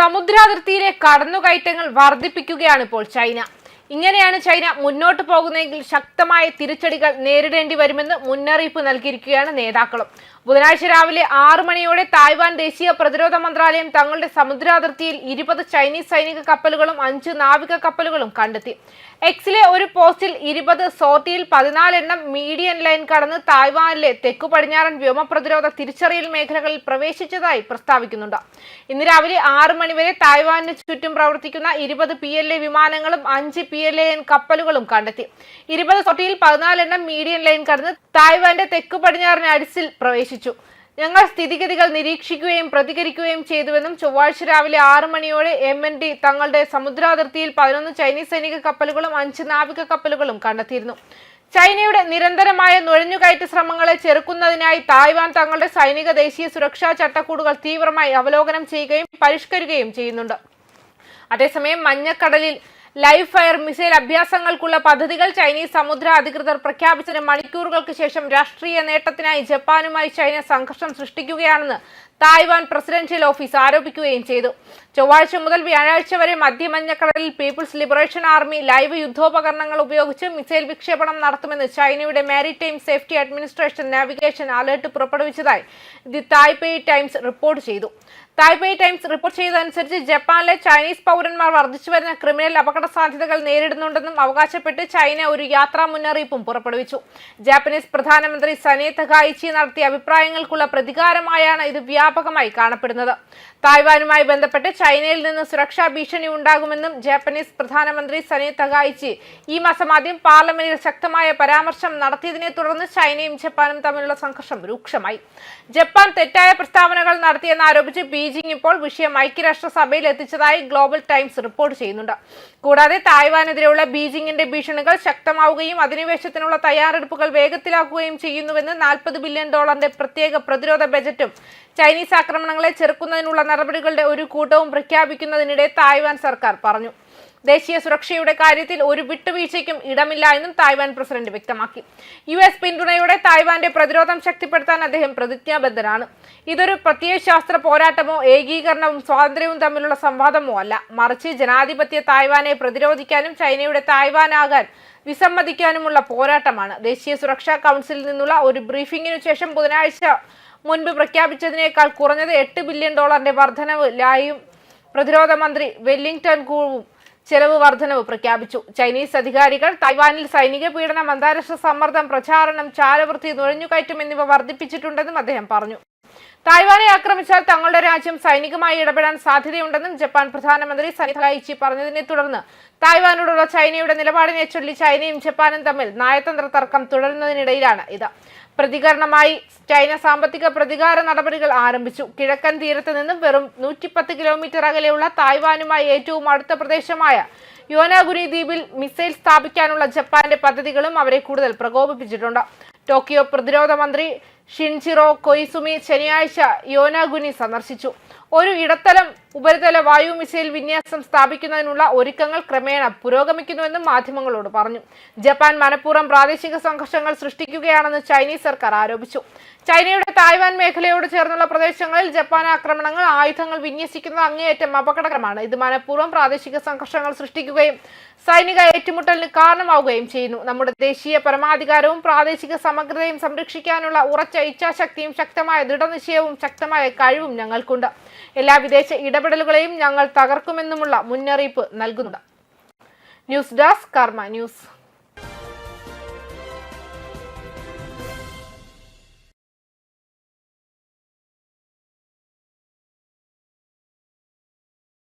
സമുദ്രാതിർത്തിയിലെ കടന്നുകയറ്റങ്ങൾ വർദ്ധിപ്പിക്കുകയാണ് ഇപ്പോൾ ചൈന. ഇങ്ങനെയാണ് ചൈന മുന്നോട്ട് പോകുന്നതെങ്കിൽ ശക്തമായ തിരിച്ചടികൾ നേരിടേണ്ടി വരുമെന്ന് മുന്നറിയിപ്പ് നൽകിയിരിക്കുകയാണ് നേതാക്കളും. ബുധനാഴ്ച രാവിലെ ആറു മണിയോടെ തായ്വാൻ ദേശീയ പ്രതിരോധ മന്ത്രാലയം തങ്ങളുടെ സമുദ്രാതിർത്തിയിൽ ഇരുപത് ചൈനീസ് സൈനിക കപ്പലുകളും അഞ്ച് നാവിക കപ്പലുകളും കണ്ടെത്തി. എക്സിലെ ഒരു പോസ്റ്റിൽ ഇരുപത് സോർട്ടിയിൽ പതിനാലെണ്ണം മീഡിയൻ ലൈൻ കടന്ന് തായ്വാനിലെ തെക്കു പടിഞ്ഞാറൻ വ്യോമ പ്രതിരോധ തിരിച്ചറിയൽ മേഖലകളിൽ പ്രവേശിച്ചതായി പ്രസ്താവിക്കുന്നുണ്ട്. ഇന്ന് രാവിലെ ആറു മണിവരെ തായ്വാനിന് ചുറ്റും പ്രവർത്തിക്കുന്ന ഇരുപത് പി വിമാനങ്ങളും അഞ്ച് പി എൽ എൻ കപ്പലുകളും കണ്ടെത്തി. ഇരുപത് തൊട്ടിയിൽ പതിനാലെണ്ണം മീഡിയൻ ലൈൻ കടന്ന് തായ്വാന്റെ തെക്കു പടിഞ്ഞാറൻ അരിസിൽ പ്രവേശിച്ചു. ഞങ്ങൾ സ്ഥിതിഗതികൾ നിരീക്ഷിക്കുകയും പ്രതികരിക്കുകയും ചെയ്തുവെന്നും ചൊവ്വാഴ്ച രാവിലെ ആറ് മണിയോടെ എം എൻ ഡി തങ്ങളുടെ സമുദ്രാതിർത്തിയിൽ പതിനൊന്ന് ചൈനീസ് സൈനിക കപ്പലുകളും അഞ്ച് നാവിക കപ്പലുകളും കണ്ടെത്തിയിരുന്നു. ചൈനയുടെ നിരന്തരമായ നുഴഞ്ഞുകയറ്റ ശ്രമങ്ങളെ ചെറുക്കുന്നതിനായി തായ്വാൻ തങ്ങളുടെ സൈനിക ദേശീയ സുരക്ഷാ ചട്ടക്കൂടുകൾ തീവ്രമായി അവലോകനം ചെയ്യുകയും പരിഷ്കരിക്കുകയും ചെയ്യുന്നുണ്ട്. അതേസമയം മഞ്ഞക്കടലിൽ ലൈവ് ഫയർ മിസൈൽ അഭ്യാസങ്ങൾക്കുള്ള പദ്ധതികൾ ചൈനീസ് സമുദ്ര അധികൃതർ പ്രഖ്യാപിച്ചതിന് മണിക്കൂറുകൾക്ക് ശേഷം രാഷ്ട്രീയ നേട്ടത്തിനായി ജപ്പാനുമായി ചൈന സംഘർഷം സൃഷ്ടിക്കുകയാണെന്ന് തായ്വാൻ പ്രസിഡൻഷ്യൽ ഓഫീസ് ആരോപിക്കുകയും ചെയ്തു. ചൊവ്വാഴ്ച മുതൽ വ്യാഴാഴ്ച വരെ മധ്യമഞ്ഞക്കടലിൽ പീപ്പിൾസ് ലിബറേഷൻ ആർമി ലൈവ് യുദ്ധോപകരണങ്ങൾ ഉപയോഗിച്ച് മിസൈൽ വിക്ഷേപണം നടത്തുമെന്ന് ചൈനയുടെ maritime safety administration navigation alert പുറപ്പെടുവിച്ചതായി the Taipei Times report ചെയ്തു. തായ്പേ ടൈംസ് റിപ്പോർട്ട് ചെയ്തതനുസരിച്ച് ജപ്പാനിലെ ചൈനീസ് പൗരന്മാർ വർദ്ധിച്ചു വരുന്ന ക്രിമിനൽ അപകട സാധ്യതകൾ നേരിടുന്നുണ്ടെന്നും അവകാശപ്പെട്ട് ചൈന ഒരു യാത്രാ മുന്നറിയിപ്പും പുറപ്പെടുവിച്ചു. ജാപ്പനീസ് പ്രധാനമന്ത്രി സനെ തകായിച്ചി നടത്തിയ അഭിപ്രായങ്ങൾക്കുള്ള പ്രതികാരമായാണ് ഇത് വ്യാപകമായി കാണപ്പെടുന്നത്. തായ്വാനുമായി ബന്ധപ്പെട്ട് ചൈനയിൽ നിന്ന് സുരക്ഷാ ഭീഷണി ഉണ്ടാകുമെന്നും ജാപ്പനീസ് പ്രധാനമന്ത്രി സനെ തകായിച്ചി ഈ മാസം ആദ്യം പാർലമെന്റിൽ ശക്തമായ പരാമർശം നടത്തിയതിനെ തുടർന്ന് ചൈനയും ജപ്പാനും തമ്മിലുള്ള സംഘർഷം രൂക്ഷമായി. ജപ്പാൻ തെറ്റായ പ്രസ്താവനകൾ നടത്തിയെന്ന് ആരോപിച്ച് ബീജിംഗ് ഇപ്പോൾ വിഷയം ഐക്യരാഷ്ട്രസഭയിൽ എത്തിച്ചതായി ഗ്ലോബൽ ടൈംസ് റിപ്പോർട്ട് ചെയ്യുന്നുണ്ട്. കൂടാതെ തായ്വാനെതിരെയുള്ള ബീജിംഗിന്റെ ഭീഷണികൾ ശക്തമാവുകയും അധിനിവേശത്തിനുള്ള തയ്യാറെടുപ്പുകൾ വേഗത്തിലാക്കുകയും ചെയ്യുന്നുവെന്ന് നാൽപ്പത് ബില്യൺ ഡോളറിന്റെ പ്രത്യേക പ്രതിരോധ ബജറ്റും ചൈനീസ് ആക്രമണങ്ങളെ ചെറുക്കുന്നതിനുള്ള നടപടികളുടെ ഒരു കൂട്ടവും പ്രഖ്യാപിക്കുന്നതിനിടെ തായ്വാൻ സർക്കാർ പറഞ്ഞു. ദേശീയ സുരക്ഷയുടെ കാര്യത്തിൽ ഒരു വിട്ടുവീഴ്ചയ്ക്കും ഇടമില്ല എന്നും തായ്വാൻ പ്രസിഡന്റ് വ്യക്തമാക്കി. യു എസ് പിന്തുണയോടെ തായ്വാന്റെ പ്രതിരോധം ശക്തിപ്പെടുത്താൻ അദ്ദേഹം പ്രതിജ്ഞാബദ്ധനാണ്. ഇതൊരു പ്രത്യയശാസ്ത്ര പോരാട്ടമോ ഏകീകരണവും സ്വാതന്ത്ര്യവും തമ്മിലുള്ള സംവാദമോ അല്ല. മറിച്ച് ജനാധിപത്യ തായ്വാനെ പ്രതിരോധിക്കാനും ചൈനയുടെ തായ്വാനാകാൻ വിസമ്മതിക്കാനുമുള്ള പോരാട്ടമാണ്. ദേശീയ സുരക്ഷാ കൗൺസിലിൽ നിന്നുള്ള ഒരു ബ്രീഫിംഗിനു ശേഷം ബുധനാഴ്ച മുൻപ് പ്രഖ്യാപിച്ചതിനേക്കാൾ കുറഞ്ഞത് എട്ട് ബില്യൺ ഡോളറിന്റെ വർധനവ് ലായും പ്രതിരോധ മന്ത്രി വെല്ലിംഗ്ടൺ കൂവും ചെലവ് വർധനവ് പ്രഖ്യാപിച്ചു. ചൈനീസ് അധികാരികൾ തൈവാനിൽ സൈനിക പീഡനം അന്താരാഷ്ട്ര സമ്മർദ്ദം പ്രചാരണം ചാരവൃത്തി നുഴഞ്ഞുകയറ്റം എന്നിവ വർദ്ധിപ്പിച്ചിട്ടുണ്ടെന്നും അദ്ദേഹം പറഞ്ഞു. തായ്വാനെ ആക്രമിച്ചാൽ തങ്ങളുടെ രാജ്യം സൈനികമായി ഇടപെടാൻ സാധ്യതയുണ്ടെന്നും ജപ്പാൻ പ്രധാനമന്ത്രി സനിതായിച്ചി പറഞ്ഞതിനെ തുടർന്ന് തായ്വാനോടുള്ള ചൈനയുടെ നിലപാടിനെ ചൊല്ലി ചൈനയും ജപ്പാനും തമ്മിൽ നയതന്ത്ര തർക്കം തുടരുന്നതിനിടയിലാണ് ഇത്. പ്രതികരണമായി ചൈന സാമ്പത്തിക പ്രതികാര നടപടികൾ ആരംഭിച്ചു. കിഴക്കൻ തീരത്ത് നിന്നും വെറും നൂറ്റിപ്പത്ത് കിലോമീറ്റർ അകലെയുള്ള തായ്വാനുമായി ഏറ്റവും അടുത്ത പ്രദേശമായ യോനാഗുരി ദ്വീപിൽ മിസൈൽ സ്ഥാപിക്കാനുള്ള ജപ്പാന്റെ പദ്ധതികളും അവരെ കൂടുതൽ പ്രകോപിപ്പിച്ചിട്ടുണ്ട്. ടോക്കിയോ പ്രതിരോധ മന്ത്രി ഷിൻചിറോ കൊയ്സുമി ശനിയാഴ്ച യോനാഗുനി സന്ദർശിച്ചു. ഒരു ഇടത്തലം ഉപരിതല വായു മിസൈൽ വിന്യാസം സ്ഥാപിക്കുന്നതിനുള്ള ഒരുക്കങ്ങൾ ക്രമേണ പുരോഗമിക്കുന്നുവെന്നും മാധ്യമങ്ങളോട് പറഞ്ഞു. ജപ്പാൻ മനഃപൂർവം പ്രാദേശിക സംഘർഷങ്ങൾ സൃഷ്ടിക്കുകയാണെന്ന് ചൈനീസ് സർക്കാർ ആരോപിച്ചു. ചൈനയുടെ തായ്വാൻ മേഖലയോട് ചേർന്നുള്ള പ്രദേശങ്ങളിൽ ജപ്പാൻ ആക്രമണങ്ങൾ ആയുധങ്ങൾ വിന്യസിക്കുന്നത് അങ്ങേയറ്റം അപകടകരമാണ്. ഇത് മനഃപൂർവം പ്രാദേശിക സംഘർഷങ്ങൾ സൃഷ്ടിക്കുകയും സൈനിക ഏറ്റുമുട്ടലിന് കാരണമാവുകയും ചെയ്യുന്നു. നമ്മുടെ ദേശീയ പരമാധികാരവും പ്രാദേശിക സമഗ്രതയും സംരക്ഷിക്കാനുള്ള ഉറച്ച ഇച്ഛാശക്തിയും ശക്തമായ ദൃഢനിശ്ചയവും ശക്തമായ കഴിവും ഞങ്ങൾക്കുണ്ട്. എല്ലാ വിദേശ ഇടപെടലുകളെയും ഞങ്ങൾ തകർക്കുമെന്നുമുള്ള മുന്നറിയിപ്പ് നൽകുന്നുണ്ട്. News desk Karma news.